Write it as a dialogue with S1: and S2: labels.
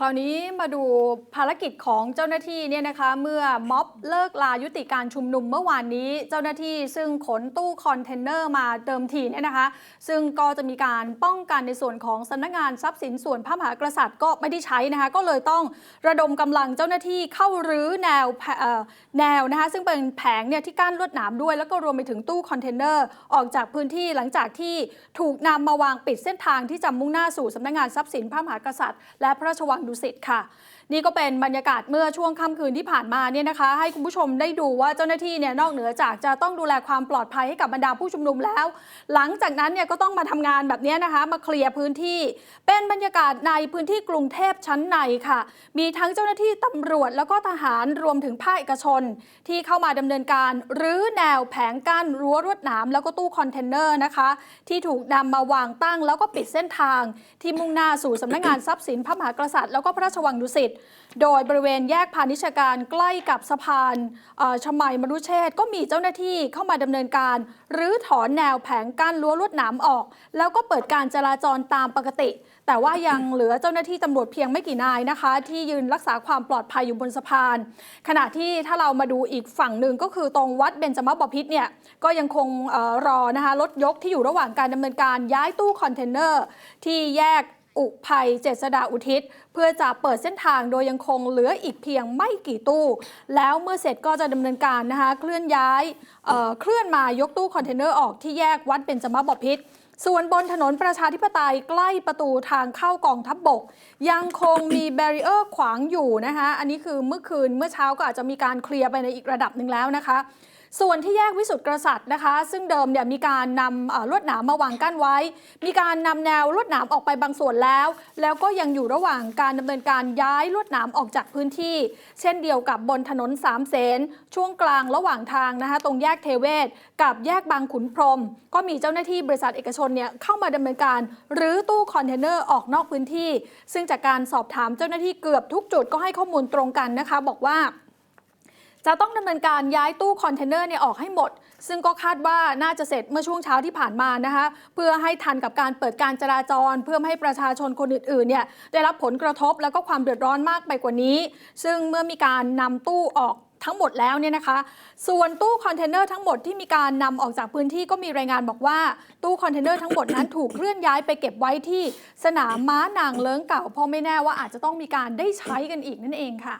S1: คราวนี้มาดูภารกิจของเจ้าหน้าที่เนี่ยนะคะเมื่อม็อบเลิกลายุติการชุมนุมเมื่อวานนี้ เจ้าหน้าที่ซึ่งขนตู้คอนเทนเนอร์มาเดิมทีเนี่ยนะคะ ซึ่งก็จะมีการป้องกันในส่วนของสำนักงานทรัพย์สินส่วนพระมหากษัตริย์ก็ไม่ได้ใช้นะคะก็เลยต้องระดมกำลังเจ้าหน้าที่เข้ารื้อแนวแนวนะคะซึ่งเป็นแผงเนี่ยที่กั้นลวดหนามด้วย แล้วก็รวมไปถึงตู้คอนเทนเนอร์ออกจากพื้นที่หลังจากที่ถูกนำมาวางปิดเส้นทางที่จะมุ่งหน้าสู่สำนักงานทรัพย์สินพระมหากษัตริย์ และพระราชวังดุสิตค่ะ นี่ก็เป็นบรรยากาศเมื่อช่วงค่ำคืนที่ผ่านมาเนี่ยนะคะ ให้คุณผู้ชมได้ดูว่าเจ้าหน้าที่เนี่ยนอกเหนือจากจะต้องดูแลความปลอดภัยให้กับบรรดาผู้ชุมนุมแล้ว หลังจากนั้นเนี่ยก็ต้องมาทำงานแบบนี้นะคะ มาเคลียร์พื้นที่ เป็นบรรยากาศในพื้นที่กรุงเทพชั้นในค่ะ มีทั้งเจ้าหน้าที่ตำรวจแล้วก็ทหารรวมถึงภาคเอกชน ที่เข้ามาดำเนินการรื้อแนวแผงกั้นรั้วรวดหนามแล้วก็ตู้คอนเทนเนอร์นะคะ ที่ถูกนำมาวางตั้งแล้วก็ปิดเส้นทาง ที่มุ่งหน้าสู่สำนักงานทรัพย์สินพระมหากษัตริย์แล้วก็พระราชวังดุสิตโดยบริเวณแยกพาณิชยการใกล้กับสะพานชมัยมรุเชษก็มีเจ้าหน้าที่เข้ามาดำเนินการหรือถอนแนวแผงกั้นรั้วลวดหนามออก แล้วก็เปิดการจราจรตามปกติ แต่ว่ายังเหลือเจ้าหน้าที่ตำรวจเพียงไม่กี่นายนะคะ ที่ยืนรักษาความปลอดภัยอยู่บนสะพาน ขณะที่ถ้าเรามาดูอีกฝั่งหนึ่งก็คือตรงวัดเบญจมบพิตรเนี่ยก็ยังคงอรอนะคะรถยกที่อยู่ระหว่างการดำเนินการย้ายตู้คอนเทนเนอร์ที่แยก อุภัยเจษดาอุทิศ เพื่อจะเปิดเส้นทางโดยยังคงเหลืออีกเพียงไม่กี่ตู้ แล้วเมื่อเสร็จก็จะดำเนินการนะคะเคลื่อนย้ายเเคลื่อนมายกตู้คอนเทนเนอร์ออกที่แยกวัดเบญจมบพิตรส่วนบนถนนประชาธิปไตยใกล้ประตูทางเข้ากองทัพบบก ยังคงมีแบรีเออร์ขวางอยู่นะคะ อันนี้คือเมื่อคืนเมื่อเช้าก็อาจจะมีการเคลียร์ไปในอีกระดับหนึ่งแล้วนะคะ ส่วนที่แยกวิสุทธิกษัตริย์นะคะ ซึ่งเดิมเนี่ยมีการนำลวดหนามมาวางกั้นไว้ มีการนำแนวลวดหนามออกไปบางส่วนแล้ว แล้วก็ยังอยู่ระหว่างการดำเนินการย้ายลวดหนามออกจากพื้นที่ เช่นเดียวกับบนถนนสามเสนช่วงกลางระหว่างทางนะคะ ตรงแยกเทเวศกับแยกบางขุนพรม ก็มีเจ้าหน้าที่บริษัทเอกชนเนี่ยเข้ามาดำเนินการหรือตู้คอนเทนเนอร์ออกนอกพื้นที่ ซึ่งจากการสอบถามเจ้าหน้าที่เกือบทุกจุดก็ให้ข้อมูลตรงกันนะคะ บอกว่า จะต้องดำเนินการย้ายตู้คอนเทนเนอร์เนี่ยออกให้หมด ซึ่งก็คาดว่าน่าจะเสร็จเมื่อช่วงเช้าที่ผ่านมานะคะเพื่อให้ทันกับการเปิดการจราจร เพื่อไม่ให้ประชาชนคนอื่นๆเนี่ยได้รับผลกระทบแล้วก็ความเดือดร้อนมากไปกว่านี้ ซึ่งเมื่อมีการนำตู้ออกทั้งหมดแล้วเนี่ยนะคะ ส่วนตู้คอนเทนเนอร์ทั้งหมดที่มีการนำออกจากพื้นที่ก็มีรายงานบอกว่า ตู้คอนเทนเนอร์ทั้งหมดนั้นถูกเคลื่อนย้ายไปเก็บไว้ที่สนามม้านางเลิ้งเก่าเพราะไม่แน่ว่าอาจจะต้องมีการได้ใช้กันอีกนั่นเองค่ะ